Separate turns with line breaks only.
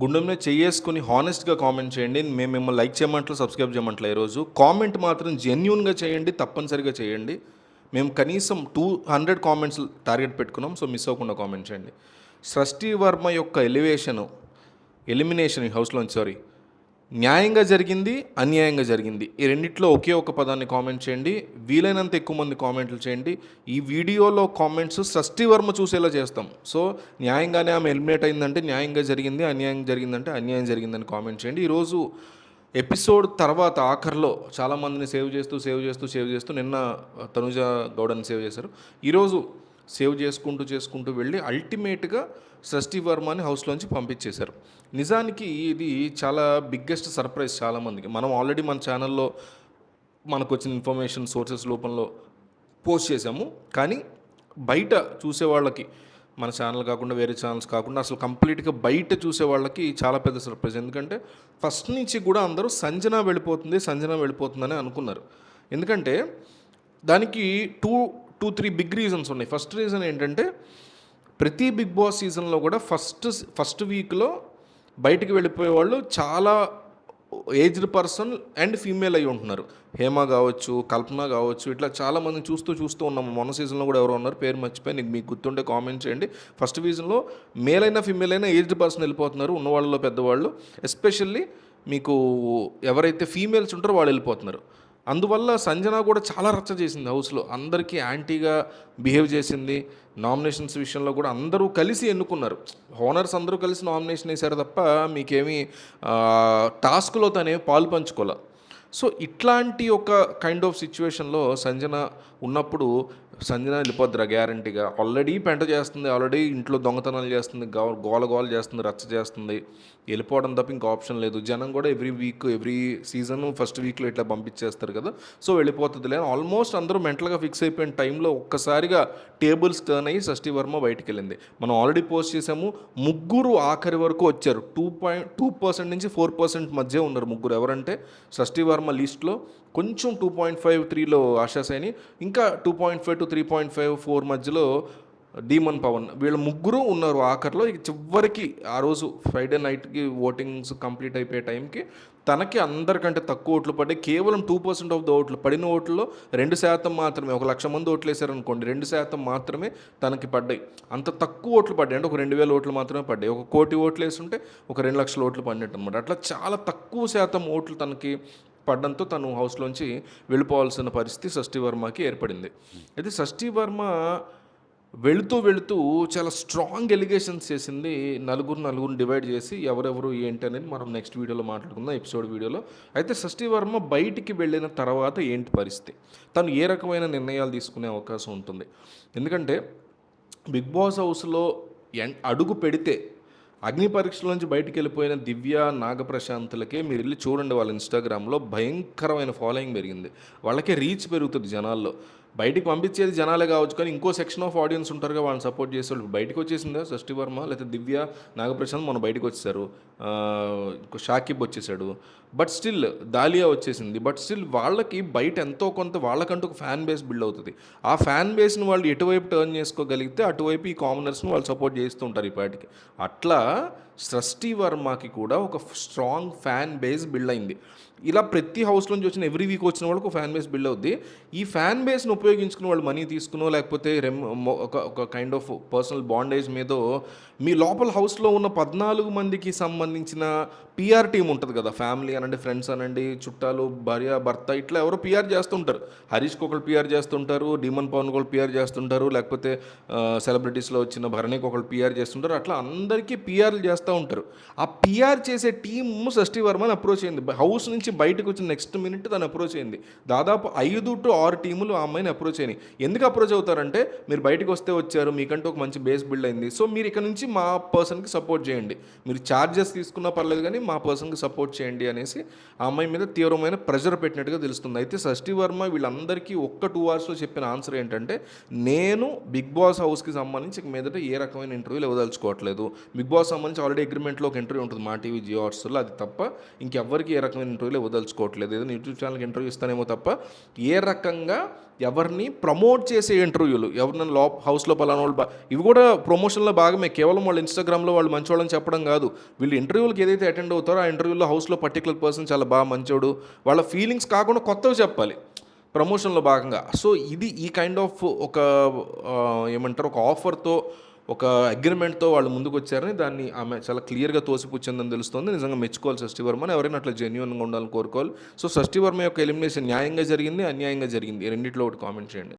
గుండెంలో చేసుకుని హానెస్ట్గా కామెంట్ చేయండి. మేము మిమ్మల్ని లైక్ చేయమంటలే సబ్స్క్రైబ్ చేయమంటలే ఈరోజు. కామెంట్ మాత్రం జెన్యున్గా చేయండి తప్పనిసరిగా చేయండి. మేము కనీసం టూ హండ్రెడ్ కామెంట్స్ టార్గెట్ పెట్టుకున్నాం సో మిస్ అవ్వకుండా కామెంట్ చేయండి. సృష్టి వర్మ యొక్క ఎలివేషను ఎలిమినేషన్ ఈ సారీ న్యాయంగా జరిగింది అన్యాయంగా జరిగింది. ఈ రెండిట్లో ఒకే ఒక పదాన్ని కామెంట్ చేయండి వీలైనంత ఎక్కువ మంది కామెంట్లు చేయండి. ఈ వీడియోలో కామెంట్స్ షష్ఠి వర్మ చూసేలా చేస్తాం. సో న్యాయంగానే ఆమె ఎలిమినేట్ అయిందంటే న్యాయంగా జరిగింది అన్యాయం జరిగిందంటే అన్యాయం జరిగిందని కామెంట్ చేయండి. ఈరోజు ఎపిసోడ్ తర్వాత ఆఖర్లో చాలామందిని సేవ్ చేస్తూ సేవ్ చేస్తూ సేవ్ చేస్తూ నిన్న తనుజ గౌడని సేవ్ చేశారు. ఈరోజు సేవ్ చేసుకుంటూ చేసుకుంటూ వెళ్ళి అల్టిమేట్గా సృష్టి వర్మని హౌస్లోంచి పంపించేశారు. నిజానికి ఇది చాలా బిగ్గెస్ట్ సర్ప్రైజ్ చాలామందికి. మనం ఆల్రెడీ మన ఛానల్లో మనకు వచ్చిన ఇన్ఫర్మేషన్ సోర్సెస్ రూపంలో పోస్ట్ చేసాము కానీ బయట చూసే వాళ్ళకి మన ఛానల్ కాకుండా వేరే ఛానల్స్ కాకుండా అసలు కంప్లీట్గా బయట చూసే వాళ్ళకి చాలా పెద్ద సర్ప్రైజ్. ఎందుకంటే ఫస్ట్ నుంచి కూడా అందరూ సంజన వెళ్ళిపోతుంది సంజన వెళ్ళిపోతుందని అనుకున్నారు. ఎందుకంటే దానికి two two three big reasons ఉన్నాయి. ఫస్ట్ రీజన్ ఏంటంటే ప్రతి బిగ్ బాస్ సీజన్లో కూడా ఫస్ట్ ఫస్ట్ వీక్లో బయటికి వెళ్ళిపోయే వాళ్ళు చాలా ఏజ్డ్ పర్సన్ అండ్ ఫీమేల్ అయి ఉంటున్నారు. హేమ కావచ్చు కల్పన కావచ్చు ఇట్లా చాలామంది చూస్తూ చూస్తూ ఉన్నాము. మొన్న సీజన్లో కూడా ఎవరో ఉన్నారు. పేరు మర్చిపోయి నీకు మీకు గుర్తుంటే కామెంట్ చేయండి. ఫస్ట్ సీజన్లో మేల్ అయినా ఫీమేల్ అయినా ఏజ్డ్ పర్సన్ వెళ్ళిపోతున్నారు. ఉన్న వాళ్ళలో పెద్దవాళ్ళు. ఎస్పెషల్లీ మీకు ఎవరైతే ఫీమేల్స్ ఉంటారో వాళ్ళు వెళ్ళిపోతున్నారు. అందువల్ల సంజన కూడా చాలా రచ్చ చేసింది హౌస్లో. అందరికీ యాంటీగా బిహేవ్ చేసింది. నామినేషన్స్ విషయంలో కూడా అందరూ కలిసి ఎన్నుకున్నారు. హోనర్స్ అందరూ కలిసి నామినేషన్ వేశారు తప్ప మీకేమీ టాస్క్లో తనే పాలు పంచుకోలే. సో ఇట్లాంటి ఒక కైండ్ ఆఫ్ సిచ్యువేషన్లో సంజన ఉన్నప్పుడు సంజన వెళ్ళిపోద్దిరా గ్యారంటీగా. ఆల్రెడీ పెంట చేస్తుంది ఆల్రెడీ ఇంట్లో దొంగతనాలు చేస్తుంది గో- గోల గోల చేస్తుంది రచ్చ చేస్తుంది. వెళ్ళిపోవడం తప్ప ఇంకా ఆప్షన్ లేదు. జనం కూడా every week every season first వీక్లో ఇట్లా పంపించేస్తారు కదా. సో వెళ్ళిపోతుంది లేదు ఆల్మోస్ట్ అందరూ మెంటల్గా ఫిక్స్ అయిపోయిన టైంలో ఒక్కసారిగా టేబుల్స్ టర్న్ అయ్యి షష్ఠి వర్మ బయటికి వెళ్ళింది మనం ఆల్రెడీ పోస్ట్ చేసాము. ముగ్గురు ఆఖరి వరకు వచ్చారు. టూ పాయింట్ టూ పర్సెంట్ నుంచి ఫోర్ పర్సెంట్ మధ్య ఉన్నారు ముగ్గురు. ఎవరంటే షష్ఠి వర్మ లిస్ట్లో కొంచెం టూ పాయింట్ ఫైవ్ త్రీలో ఆశాసైని ఇంకా two point five to three point five four మధ్యలో డీమన్ పవన్. వీళ్ళ ముగ్గురు ఉన్నారు ఆఖరిలో. ఇక చివరికి ఆ రోజు ఫ్రైడే నైట్కి ఓటింగ్స్ కంప్లీట్ అయిపోయే టైంకి తనకి అందరికంటే తక్కువ ఓట్లు పడ్డాయి. కేవలం టూ పర్సెంట్ ఆఫ్ ద ఓట్లు. పడిన ఓట్లలో రెండు శాతం మాత్రమే ఒక లక్ష మంది ఓట్లు వేశారనుకోండి రెండు శాతం మాత్రమే తనకి పడ్డాయి. అంత తక్కువ ఓట్లు పడ్డాయి. అంటే ఒక రెండు వేల ఓట్లు మాత్రమే పడ్డాయి. ఒక కోటి ఓట్లు వేస్తుంటే ఒక రెండు లక్షల ఓట్లు పడినట్టు అనమాట అట్లా చాలా తక్కువ శాతం ఓట్లు తనకి పడడంతో తను హౌస్లోంచి వెళ్ళిపోవాల్సిన పరిస్థితి షష్ఠీ వర్మకి ఏర్పడింది. అయితే షష్ఠీ వర్మ వెళుతూ వెళుతూ చాలా స్ట్రాంగ్ ఎలిగేషన్స్ చేసింది. నలుగురు నలుగురిని డివైడ్ చేసి ఎవరెవరు ఏంటి అనేది మనం నెక్స్ట్ వీడియోలో మాట్లాడుకుందాం ఎపిసోడ్ వీడియోలో. అయితే షష్ఠీ వర్మ బయటికి వెళ్ళిన తర్వాత ఏంటి పరిస్థితి? తను ఏ రకమైన నిర్ణయాలు తీసుకునే అవకాశం ఉంటుంది? ఎందుకంటే బిగ్ బాస్ హౌస్లో ఎన్ అడుగు పెడితే అగ్ని పరీక్షల నుంచి బయటికి వెళ్ళిపోయిన దివ్య నాగప్రశాంతులకే మీరు వెళ్ళి చూడండి వాళ్ళ ఇన్స్టాగ్రామ్లో భయంకరమైన ఫాలోయింగ్ పెరిగింది. వాళ్ళకే రీచ్ పెరుగుతుంది జనాల్లో. బయటికి పంపించేది జనాలే కావచ్చు కానీ ఇంకో సెక్షన్ ఆఫ్ ఆడియన్స్ ఉంటారుగా వాళ్ళని సపోర్ట్ చేసే వాళ్ళు బయటకు వచ్చేసిందా షష్టి వర్మ లేకపోతే దివ్య నాగప్రశాంత్ మన బయటకు వచ్చేసారు. షాకిబ్ వచ్చేసాడు. బట్ స్టిల్ దాలియా వచ్చేసింది. బట్ స్టిల్ వాళ్ళకి బయట ఎంతో కొంత వాళ్ళకంటూ ఒక ఫ్యాన్ బేస్ బిల్డ్ అవుతుంది. ఆ ఫ్యాన్ బేస్ని వాళ్ళు ఎటువైపు టర్న్ చేసుకోగలిగితే అటువైపు ఈ కామనర్స్ని వాళ్ళు సపోర్ట్ చేస్తూ ఉంటారు ఇప్పటికి. అట్లా సృష్టి వర్మకి కూడా ఒక స్ట్రాంగ్ ఫ్యాన్ బేస్ బిల్డ్ అయింది. ఇలా ప్రతి హౌస్ నుంచి వచ్చిన ఎవ్రీ వీక్ వచ్చిన వాళ్ళకి ఒక ఫ్యాన్ బేస్ బిల్డ్ అవుద్ది. ఈ ఫ్యాన్ బేస్ని ఉపయోగించుకుని వాళ్ళు మనీ తీసుకునో లేకపోతే రెమ్ ఒక ఒక కైండ్ ఆఫ్ పర్సనల్ బాండేజ్ మీదో మీ లోపల హౌస్లో ఉన్న పద్నాలుగు మందికి సంబంధించిన పిఆర్ టీం ఉంటుంది కదా. ఫ్యామిలీ అనండి ఫ్రెండ్స్ అనండి చుట్టాలు భార్య భర్త ఇట్లా ఎవరో పిఆర్ చేస్తుంటారు. హరీష్కి ఒకళ్ళు పిఆర్ చేస్తుంటారు డీమన్ పవన్ ఒకళ్ళు పిఆర్ చేస్తుంటారు లేకపోతే సెలబ్రిటీస్లో వచ్చిన భరణికి ఒకళ్ళు పిఆర్ చేస్తుంటారు. అట్లా అందరికీ పిఆర్లు చేస్తూ ఉంటారు. ఆ పిఆర్ చేసే టీమ్ షష్ఠి వర్మని అప్రోచ్ అయింది. హౌస్ నుంచి బయటకు వచ్చిన నెక్స్ట్ మినిట్ తను అప్రోచ్ అయింది. దాదాపు ఐదు టు ఆరు టీములు ఆ అమ్మాయిని అప్రోచ్ అయినాయి. ఎందుకు అప్రోచ్ అవుతారంటే మీరు బయటకు వస్తే వచ్చారు మీకంటే ఒక మంచి బేస్ బిల్డ్ అయింది. సో మీరు ఇక్కడ నుంచి మా పర్సన్కి సపోర్ట్ చేయండి. మీరు ఛార్జెస్ తీసుకున్నా పర్లేదు కానీ మా పర్సన్కి సపోర్ట్ చేయండి అనేసి ఆ అమ్మాయి మీద తీవ్రమైన ప్రెషర్ పెట్టినట్టుగా తెలుస్తుంది. అయితే షష్ఠి వర్మ వీళ్ళందరికీ ఒక్క టూ అవర్స్లో చెప్పిన ఆన్సర్ ఏంటంటే నేను బిగ్ బాస్ హౌస్కి సంబంధించి మీదట ఏ రకమైన ఇంటర్వ్యూలు ఇవ్వదలుచుకోవట్లేదు. బిగ్ బాస్ సంబంధించి ఆల్రెడీ అగ్రిమెంట్లో ఒక ఇంటర్వ్యూ ఉంటుంది మా టీవీ జియో హాట్స్లో అది తప్ప ఇంకెవ్వరికి ఏ రకమైన ఇంటర్వ్యూలు ఇవ్వదలుచుకోవట్లేదు. ఏదైనా యూట్యూబ్ ఛానల్కి ఇంటర్వ్యూ ఇస్తానేమో తప్ప ఏ రకంగా ఎవరిని ప్రమోట్ చేసే ఇంటర్వ్యూలు ఎవరినైనా లో హౌస్లో పలానా వాళ్ళు ఇవి కూడా ప్రమోషన్లో భాగమే. కేవలం వాళ్ళు ఇన్స్టాగ్రామ్లో వాళ్ళు మంచోళ్ళని చెప్పడం కాదు. వీళ్ళు ఇంటర్వ్యూలకు ఏదైతే అటెండ్ అవుతారో ఆ ఇంటర్వ్యూలో హౌస్లో పర్టికులర్ పర్సన్ చాలా బాగా మంచోడు. వాళ్ళ ఫీలింగ్స్ కాకుండా కొత్తవి చెప్పాలి. ప్రమోషన్లో భాగంగా. సో ఇది ఈ కైండ్ ఆఫ్ ఒక ఏమంటారు? ఒక ఆఫర్తో ఒక అగ్రిమెంట్తో వాళ్ళు ముందుకు వచ్చారని దాన్ని ఆమె చాలా క్లియర్గా తోసిపుచ్చిందని తెలుస్తుంది. నిజంగా మెచ్చుకోవాలి షష్ఠి వర్మని. ఎవరైనా అట్లా జెన్యున్గా ఉండాలని కోరుకోవాలి. సో షష్ఠి వర్మ యొక్క ఎలిమినేషన్ న్యాయంగా జరిగింది అన్యాయంగా జరిగింది. రెండిట్లో ఒకటి కామెంట్ చేయండి.